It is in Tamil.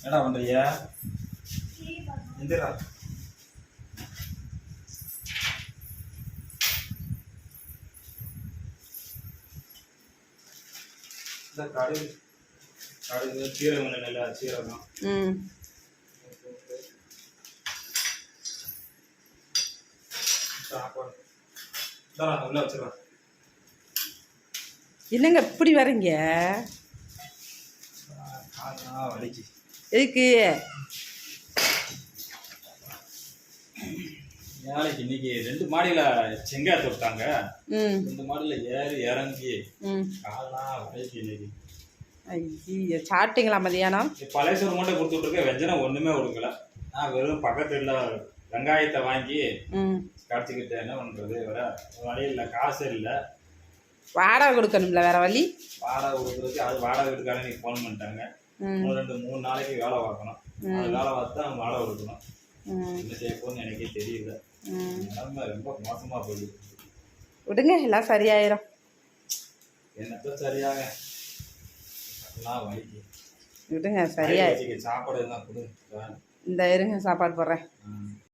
என்னடா பண்றீங்க? எந்திரா கடுகு கடுகு சீரகம் நல்லா சீரகம் என்னங்க இப்படி வரீங்க வலிக்கு எதுக்கு இன்னைக்கு ரெண்டு மாடியில செங்காய் தொட்டாங்க. ரெண்டு மாடியில ஏறி இறங்கி ம். காலெல்லாம் வலிக்கு இன்னைக்கு. ஐயோ சாப்பிட்டீங்களா மதியானம்? பழைய சோறு மூட்டை கொடுத்து விட்டுருக்க வெஞ்சனம் ஒண்ணுமே கொடுக்கல. நான் வெறும் பக்கத்துல வெங்காயத்தை வாங்கி ம். கடிச்சிக்கிட்டு என்ன பண்றது? வேற வழி இல்லை. காசு இல்லை. வாடகை கொடுக்கணும்ல வேற வழி? வாடகை கொடுக்குறதுக்கு அது வாடகை வீட்டுக்காரங்க ஃபோன் பண்ணிட்டாங்க. ரெண்டு மூணு நாளைக்கு வேலை பார்க்கணும். அது வேலை பார்த்தா வாடகை கொடுக்கணும் ம். என்ன செய்ய போகணும்னு எனக்கே தெரியல. நிலைமை ரொம்ப மோசமா போகுது விடுங்க எல்லாம் சரியாயிரும். என்னத்த சரியாக? எல்லாம் வலிக்கு விடுங்க சரியாய் வயிறு வலிக்கு சாப்பாடு எல்லாம் கொடு. இந்த இருங்க சாப்பாடு போடுறேன்.